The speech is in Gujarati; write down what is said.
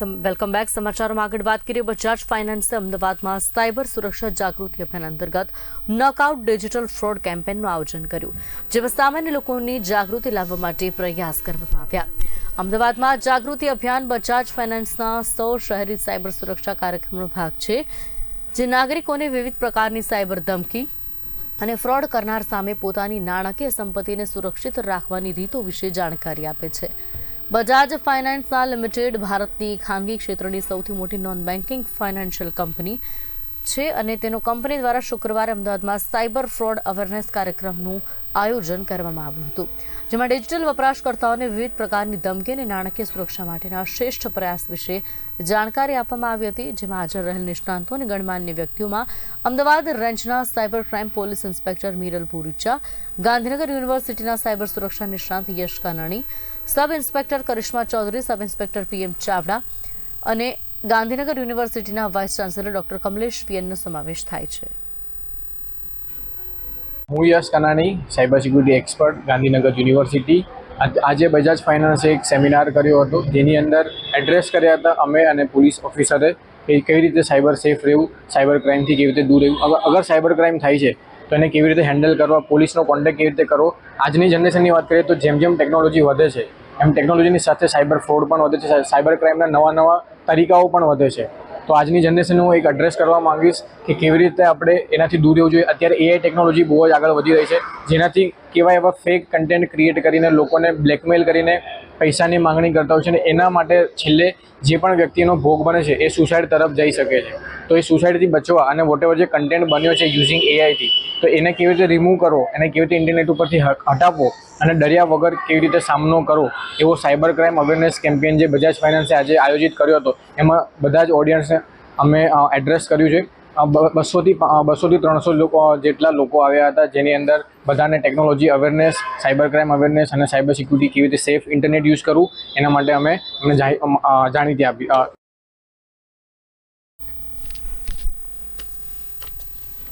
Welcome back. સમાચારોમાં આગળ વાત કરીએ બજાજ ફાઇનાન્સે અમદાવાદમાં સાયબર સુરક્ષા જાગૃતિ અભિયાન અંતર્ગત નોકઆઉટ ડિજિટલ ફ્રોડ કેમ્પેનનું આયોજન કર્યું, જેમાં સામાન્ય લોકોની જાગૃતિ લાવવા માટે પ્રયાસ કરવામાં આવ્યા. અમદાવાદમાં જાગૃતિ અભિયાન બજાજ ફાઇનાન્સના સૌ શહેરી સાયબર સુરક્ષા કાર્યક્રમનો ભાગ છે, જે નાગરિકોને વિવિધ પ્રકારની સાયબર ધમકી અને ફ્રોડ કરનાર સામે પોતાની નાણાકીય સંપત્તિને સુરક્ષિત રાખવાની રીતો વિશે જાણકારી આપે છે. બજાજ ફાઇનાન્સના લિમિટેડ ભારતની ખાનગી ક્ષેત્રની સૌથી મોટી નોન બેન્કિંગ ફાઇનાન્શિયલ કંપની છે અને તેનો કંપની દ્વારા શુક્રવારે અમદાવાદમાં સાયબર ફ્રોડ અવેરનેસ કાર્યક્રમનું આયોજન કરવામાં આવ્યું હતું, જેમાં ડિજિટલ વપરાશકર્તાઓને વિવિધ પ્રકારની ધમકી અને નાણાકીય સુરક્ષા માટેના શ્રેષ્ઠ પ્રયાસ વિશે જાણકારી આપવામાં આવી હતી, જેમાં હાજર રહેલ નિષ્ણાંતો અને ગણમાન્ય વ્યક્તિઓમાં અમદાવાદ રેન્જના cyber crime police inspector Miral Bhuricha, Gandhinagar યુનિવર્સિટીના સાયબર સુરક્ષા નિષ્ણાંત Yash Kanani sub inspector Karishma Chaudhary, sub inspector PM Chavda અને ગાંધીનગર યુનિવર્સિટીના વાઇસ ચાન્સેલર ડોક્ટર કમલેશ પીએનનો સમાવેશ થાય છે. હું Yash Kanani cyber security expert, Gandhinagar university. આજ- બજાજ ફાઇનાન્સે એક સેમિનાર કર્યો હતો. જેની અંદર એડ્રેસ કર્યા હતા અમે અને પોલીસ ઓફિસરે કે કેવી રીતે સાયબર સેફ રહેવું, સાયબર ક્રાઇમથી કેવી રીતે દૂર રહેવું. અગર સાયબર ક્રાઇમ થાય છે, તો એને કેવી રીતે હેન્ડલ કરવા, પોલીસનો કોન્ટેક્ટ કેવી રીતે કરવો. આજની જનરેશનની વાત કરીએ તો જેમ જેમ ટેકનોલોજી વધે છે એમ ટેકનોલોજીની સાથે સાયબર ફ્રોડ પણ વધે છે. સાયબર ક્રાઇમના નવા નવા તરીકાઓ પણ વધે છે. તો આજની જનરેશન હું એક એડ્રેસ કરવા માંગીશ કે કેવી રીતે આપણે એનાથી દૂર રહેવું જોઈએ. અત્યારે એઆઈ ટેકનોલોજી બહુ જ આગળ વધી રહી છે. જેનાથી કેવા એવા ફેક કન્ટેન્ટ ક્રિએટ કરીને લોકોને બ્લેકમેલ કરીને પૈસાની માંગણી કરતા હોય છે અને એના માટે છેલ્લે જે પણ વ્યક્તિનો ભોગ બને છે એ સુસાઇડ તરફ જઈ શકે છે. તો એ સુસાઇડથી બચવા અને વોટ જે કન્ટેન્ટ બન્યો છે યુઝિંગ એઆઈથી તો એને કેવી રીતે રિમૂવ કરો એને કેવી રીતે ઇન્ટરનેટ ઉપરથી હટાવો અને ડર્યા વગર કેવી રીતે સામનો કરો એવો સાયબર ક્રાઇમ અવેરનેસ કેમ્પેન જે બજાજ ફાઇનાન્સે આજે આયોજિત કર્યો હતો, એમાં બધા જ ઓડિયન્સને અમે એડ્રેસ કર્યું છે. બસોથી બસોથી ત્રણસો લોકો, જેટલા લોકો આવ્યા હતા, જેની અંદર બધાને technology awareness cyber crime awareness અને સાયબર સિક્યુરિટી કેવી રીતે સેફ ઇન્ટરનેટ યુઝ કરવું, એના માટે અમે, અમને જાણીતી આપી